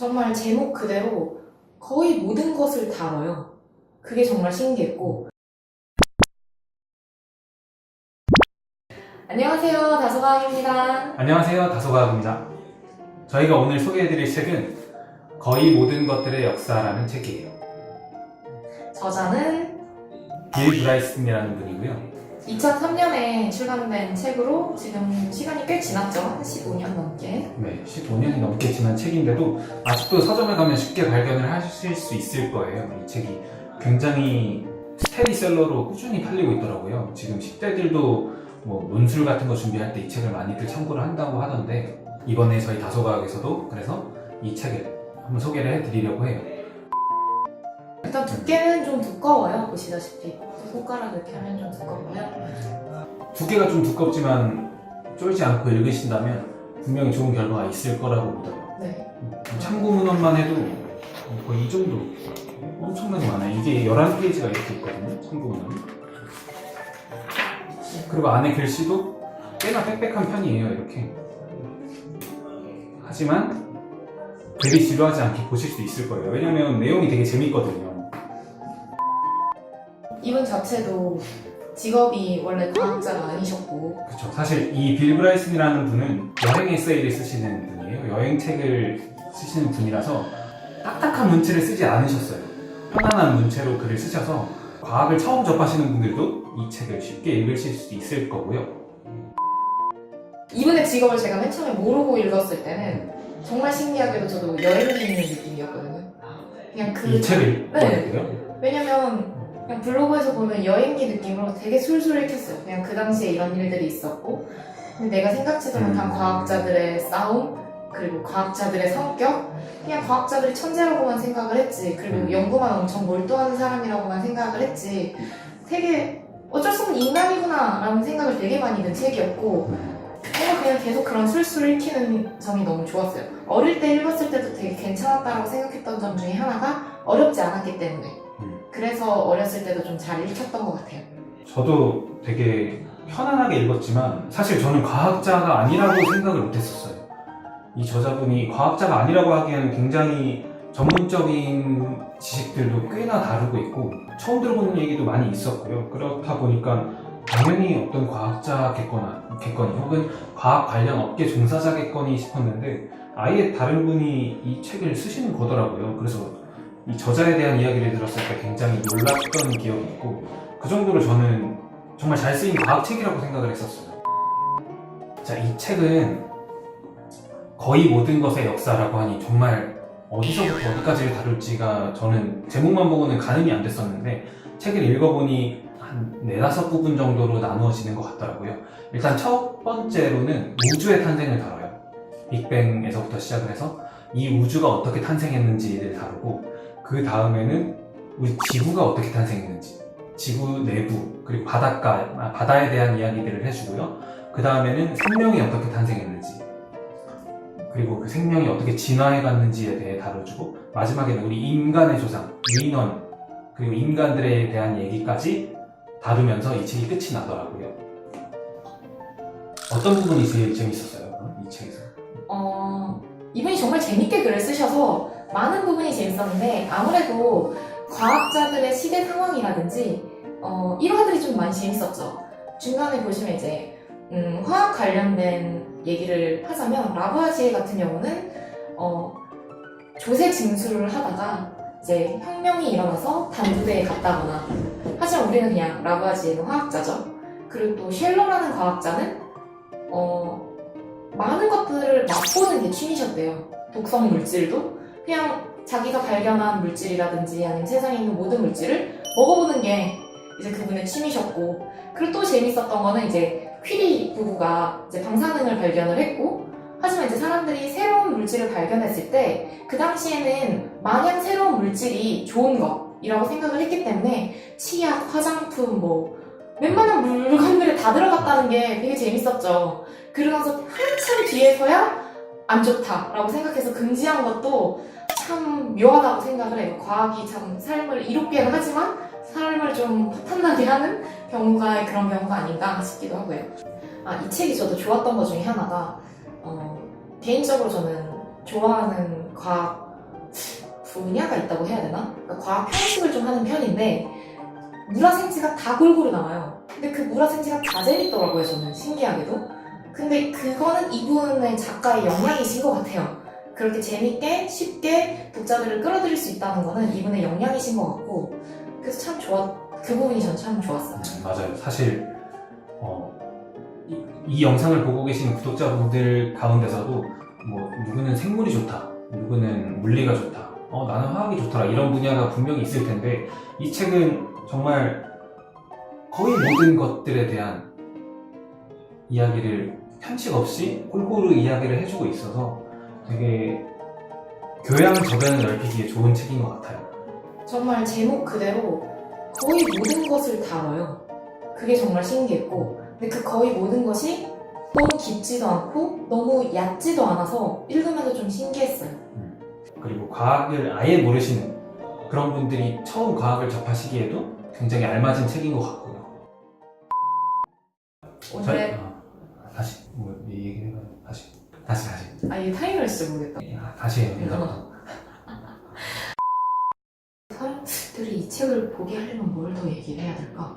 정말 제목 그대로 거의 모든 것을 다뤄요. 그게 정말 신기했고. 안녕하세요. 다소가입니다. 안녕하세요. 다소가학입니다. 저희가 오늘 소개해드릴 책은 거의 모든 것들의 역사라는 책이에요. 저자는 빌 브라이슨이라는 분이고요. 2003년에 출간된 책으로 지금 시간이 꽤 지났죠. 한 15년 넘게. 네, 15년이 넘게 지난 책인데도 아직도 서점에 가면 쉽게 발견을 하실 수 있을 거예요. 이 책이 굉장히 스테디셀러로 꾸준히 팔리고 있더라고요. 지금 10대들도 뭐 논술 같은 거 준비할 때 이 책을 많이들 참고를 한다고 하던데 이번에 저희 다소가학에서도 그래서 이 책을 한번 소개를 해드리려고 해요. 일단 두께는 좀 두꺼워요. 보시다시피. 손가락 이렇게 하면 좀 두껍고요. 두께가 좀 두껍지만 쫄지 않고 읽으신다면 분명히 좋은 결과가 있을 거라고 믿어요. 네. 참고 문헌만 해도 거의 이 정도 엄청나게 많아요. 이게 11페이지가 이렇게 있거든요. 참고 문헌이. 그리고 안에 글씨도 꽤나 빽빽한 편이에요. 이렇게. 하지만 되게 지루하지 않게 보실 수 있을 거예요. 왜냐면 내용이 되게 재밌거든요. 이분 자체도 직업이 원래 과학자가 아니셨고 그쵸. 사실 이 빌 브라이슨이라는 분은 여행 에세이를 쓰시는 분이에요. 여행 책을 쓰시는 분이라서 딱딱한 문체를 쓰지 않으셨어요. 편안한 문체로 글을 쓰셔서 과학을 처음 접하시는 분들도 이 책을 쉽게 읽으실 수 있을 거고요. 이분의 직업을 제가 맨 처음에 모르고 읽었을 때는 정말 신기하게도 저도 여행기 있는 느낌이었거든요. 그냥 그 이 책을 네. 읽고요. 왜냐면 그냥 블로그에서 보면 여행기 느낌으로 되게 술술 읽혔어요. 그냥 그 당시에 이런 일들이 있었고 근데 내가 생각지도 못한 음. 과학자들의 싸움 그리고 과학자들의 성격 그냥 과학자들이 천재라고만 생각을 했지 그리고 음. 연구만 엄청 몰두하는 사람이라고만 생각을 했지 되게 어쩔 수 없는 인간이구나 라는 생각을 되게 많이 든 책이었고 뭔가 그냥 계속 그런 술술 읽히는 점이 너무 좋았어요. 어릴 때 읽었을 때도 되게 괜찮았다라고 생각했던 점 중에 하나가 어렵지 않았기 때문에. 음. 그래서 어렸을 때도 좀 잘 읽혔던 것 같아요. 저도 되게 편안하게 읽었지만 사실 저는 과학자가 아니라고 생각을 못했었어요. 이 저자분이 과학자가 아니라고 하기에는 굉장히 전문적인 지식들도 꽤나 다루고 있고 처음 들어보는 얘기도 많이 있었고요. 그렇다 보니까 당연히 어떤 과학자겠거나 겠거니 혹은 과학 관련 업계 종사자겠거니 싶었는데 아예 다른 분이 이 책을 쓰시는 거더라고요. 그래서 이 저자에 대한 이야기를 들었을 때 굉장히 놀랐던 기억이 있고 그 정도로 저는 정말 잘 쓰인 과학책이라고 생각을 했었어요. 자, 이 책은 거의 모든 것의 역사라고 하니 정말 어디서부터 어디까지를 다룰지가 저는 제목만 보고는 가늠이 안 됐었는데 책을 읽어보니 한 네다섯 부분 정도로 나누어지는 것 같더라고요. 일단 첫 번째로는 우주의 탄생을 다뤄요. 빅뱅에서부터 시작을 해서 이 우주가 어떻게 탄생했는지를 다루고 그 다음에는 우리 지구가 어떻게 탄생했는지 지구 내부 그리고 바닷가 아, 바다에 대한 이야기들을 해주고요. 그 다음에는 생명이 어떻게 탄생했는지 그리고 그 생명이 어떻게 진화해 갔는지에 대해 다뤄주고 마지막에는 우리 인간의 조상 유인원 그리고 인간들에 대한 얘기까지 다루면서 이 책이 끝이 나더라고요. 어떤 부분이 제일 재밌었어요? 이 책에서? 어, 이분이 정말 재밌게 글을 쓰셔서 많은 부분이 재밌었는데 아무래도 과학자들의 시대 상황이라든지 어, 일화들이 좀 많이 재밌었죠. 중간에 보시면 이제 음, 화학 관련된 얘기를 하자면 라부아지에 같은 경우는 어, 조세 징수를 하다가 이제 혁명이 일어나서 단두대에 갔다거나 하지만 우리는 그냥 라부아지에는 화학자죠. 그리고 또 쉘러라는 과학자는 어, 많은 것들을 맛보는 게 취미셨대요. 독성 물질도 그냥 자기가 발견한 물질이라든지 아니면 세상에 있는 모든 물질을 먹어보는 게 이제 그분의 취미셨고 그리고 또 재밌었던 거는 이제 퀴리 부부가 이제 방사능을 발견을 했고 하지만 이제 사람들이 새로운 물질을 발견했을 때 그 당시에는 마냥 새로운 물질이 좋은 것이라고 생각을 했기 때문에 치약, 화장품 뭐 웬만한 물건들이 다 들어갔다는 게 되게 재밌었죠. 그러면서 한참 뒤에서야 안 좋다라고 생각해서 금지한 것도 참 묘하다고 생각을 해요. 과학이 참 삶을 이롭게는 하지만 삶을 좀 허탄나게 하는 경우가 그런 경우가 아닌가 싶기도 하고요. 아, 이 책이 저도 좋았던 것 중에 하나가 어, 개인적으로 저는 좋아하는 과학 분야가 있다고 해야 되나? 그러니까 과학 편식을 좀 하는 편인데 물화생지가 다 골고루 나와요. 근데 그 물화생지가 다 재밌더라고요, 저는 신기하게도. 근데 그거는 이분의 작가의 역량이신 것 같아요. 그렇게 재밌게 쉽게 독자들을 끌어들일 수 있다는 거는 이분의 역량이신 것 같고 그래서 참 좋았 그 부분이 전 참 좋았어요. 음, 맞아요. 사실 어, 이, 이 영상을 보고 계신 구독자분들 가운데서도 뭐 누구는 생물이 좋다, 누구는 물리가 좋다, 어, 나는 화학이 좋더라 이런 분야가 분명히 있을 텐데 이 책은 정말 거의 모든 것들에 대한 이야기를 편식 없이 골고루 이야기를 해주고 있어서 되게 교양 저변을 넓히기에 좋은 책인 것 같아요. 정말 제목 그대로 거의 모든 것을 다뤄요. 그게 정말 신기했고, 근데 그 거의 모든 것이 너무 깊지도 않고 너무 얕지도 않아서 읽으면서 좀 신기했어요. 그리고 과학을 아예 모르시는 그런 분들이 처음 과학을 접하시기에도 굉장히 알맞은 책인 것 같고요. 오늘의 자, 아, 다시 뭐 얘기를 해봐요. 다시 다시 다시 아 이게 타이밍을 진짜 모르겠다. 아, 다시 해요. 이거. 사람들이 이 책을 보게 하려면 뭘 더 얘기를 해야 될까?